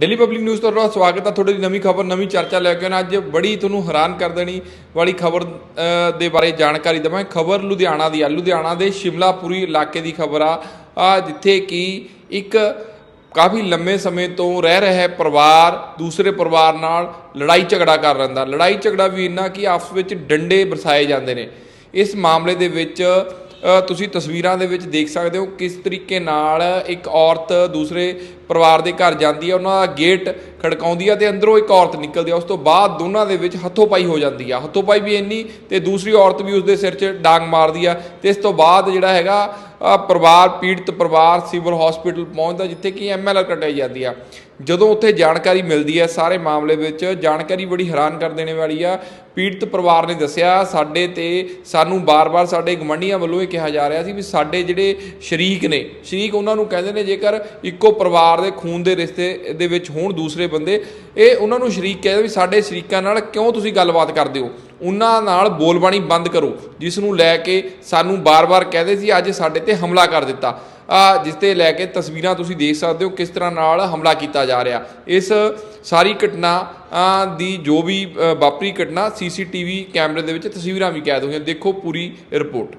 Daily public news ਤੋਂ ਤੁਹਾਡਾ ਸਵਾਗਤ ਹੈ ਤੁਹਾਡੀ ਨਵੀਂ ਖਬਰ, ਨਵੀਂ ਚਰਚਾ ਲੈ ਕੇ ਆਉਣਾ। ਅੱਜ ਬੜੀ ਤੁਹਾਨੂੰ ਹੈਰਾਨ ਕਰ ਦੇਣੀ ਵਾਲੀ ਖਬਰ ਦੇ ਬਾਰੇ ਜਾਣਕਾਰੀ ਦਵਾਂ। ਖਬਰ ਲੁਧਿਆਣਾ ਦੀ ਆ। ਲੁਧਿਆਣਾ ਦੇ ਸ਼ਿਮਲਾਪੁਰੀ ਇਲਾਕੇ ਦੀ ਖਬਰ ਆ। ਆ, ਜਿੱਥੇ ਕਿ ਇੱਕ ਕਾਫੀ ਲੰਮੇ ਸਮੇਂ ਤੋਂ ਰਹਿ ਰਿਹਾ ਪਰਿਵਾਰ, ਦੂਸਰੇ ਪਰਿਵਾਰ ਨਾਲ ਲੜਾਈ ਝਗੜਾ ਕਰ ਰਹਿੰਦਾ। ਲੜਾਈ ਝਗੜਾ ਵੀ ਇੰਨਾ ਕਿ ਆਪਸ ਵਿੱਚ ਡੰਡੇ ਵਰਸਾਏ ਜਾਂਦੇ ਨੇ। ਇਸ ਮਾਮਲੇ ਦੇ ਵਿੱਚ ਤੁਸੀਂ ਤਸਵੀਰਾਂ ਦੇ ਵਿੱਚ ਦੇਖ ਸਕਦੇ ਹੋ ਕਿਸ ਤਰੀਕੇ ਨਾਲ ਇੱਕ ਔਰਤ ਦੂਸਰੇ ਪਰਿਵਾਰ ਦੇ ਘਰ ਜਾਂਦੀ ਹੈ, ਉਹਨਾਂ ਦਾ ਗੇਟ ਖੜਕਾਉਂਦੀ ਹੈ ਤੇ ਅੰਦਰੋਂ ਇੱਕ ਔਰਤ ਨਿਕਲਦੀ ਹੈ। ਉਸ ਤੋਂ ਬਾਅਦ ਦੋਨਾਂ ਦੇ ਵਿੱਚ ਹੱਥੋਂਪਾਈ ਹੋ ਜਾਂਦੀ ਆ ਹੱਥੋਂਪਾਈ ਵੀ ਇੰਨੀ ਤੇ ਦੂਸਰੀ ਔਰਤ ਵੀ ਉਸ ਦੇ ਸਿਰ 'ਚ ਡਾਂਗ ਮਾਰਦੀ ਆ ਤੇ ਇਸ ਤੋਂ ਬਾਅਦ ਜਿਹੜਾ ਹੈਗਾ ਪਰਿਵਾਰ, ਪੀੜਤ ਪਰਿਵਾਰ, ਸਿਵਲ ਹਸਪੀਟਲ ਪਹੁੰਚਦਾ, ਜਿੱਥੇ ਕਿ ਐਮਐਲਆਰ ਕਟਾਈ ਜਾਂਦੀ ਆ। ਜਦੋਂ ਉੱਥੇ ਜਾਣਕਾਰੀ ਮਿਲਦੀ ਹੈ ਸਾਰੇ ਮਾਮਲੇ ਵਿੱਚ ਜਾਣਕਾਰੀ ਬੜੀ ਹੈਰਾਨ ਕਰ ਦੇਣੇ ਵਾਲੀ ਆ। ਪੀੜਤ ਪਰਿਵਾਰ ਨੇ ਦੱਸਿਆ, ਸਾਡੇ ਤੇ ਸਾਨੂੰ ਬਾਰ-ਬਾਰ ਸਾਡੇ ਗਮੰਡੀਆਂ ਵੱਲੋਂ ਇਹ ਕਿਹਾ ਜਾ ਰਿਹਾ ਸੀ ਵੀ ਸਾਡੇ ਜਿਹੜੇ ਸ਼ਰੀਕ ਨੇ, ਸ਼ਰੀਕ ਉਹਨਾਂ ਨੂੰ ਕਹਿੰਦੇ ਨੇ ਜੇਕਰ ਇੱਕੋ ਪਰਿਵਾਰ ਦੇ ਖੂਨ ਦੇ ਰਿਸ਼ਤੇ ਦੇ ਵਿੱਚ ਹੋਣ ਦੂਸਰੇ ਬੰਦੇ, ਇਹ ਉਹਨਾਂ ਨੂੰ ਸ਼ਰੀਕ ਕਹਿੰਦੇ ਵੀ ਸਾਡੇ ਸ਼ਰੀਕਾਂ ਨਾਲ ਕਿਉਂ ਤੁਸੀਂ ਗੱਲਬਾਤ ਕਰਦੇ ਹੋ? ਉਹਨਾਂ ਨਾਲ ਬੋਲਬਾਣੀ ਬੰਦ ਕਰੋ ਜਿਸ ਨੂੰ ਲੈ ਕੇ ਸਾਨੂੰ ਬਾਰ-ਬਾਰ ਕਹਿੰਦੇ ਸੀ, ਅੱਜ ਸਾਡੇ ਤੇ ਹਮਲਾ ਕਰ ਦਿੱਤਾ। ਜਿਸ ਤੇ ਲੈ ਕੇ ਤਸਵੀਰਾਂ ਤੁਸੀਂ ਦੇਖ ਸਕਦੇ ਹੋ ਕਿਸ ਤਰ੍ਹਾਂ ਨਾਲ ਹਮਲਾ ਕੀਤਾ ਜਾ ਰਿਹਾ। ਇਸ ਸਾਰੀ ਘਟਨਾ ਦੀ ਜੋ ਵੀ ਵਾਪਰੀ ਘਟਨਾ, ਸੀਸੀਟੀਵੀ ਕੈਮਰੇ ਦੇ ਵਿੱਚ ਤਸਵੀਰਾਂ ਵੀ ਕੈਦ ਹੋਈਆਂ। ਦੇਖੋ ਪੂਰੀ ਰਿਪੋਰਟ।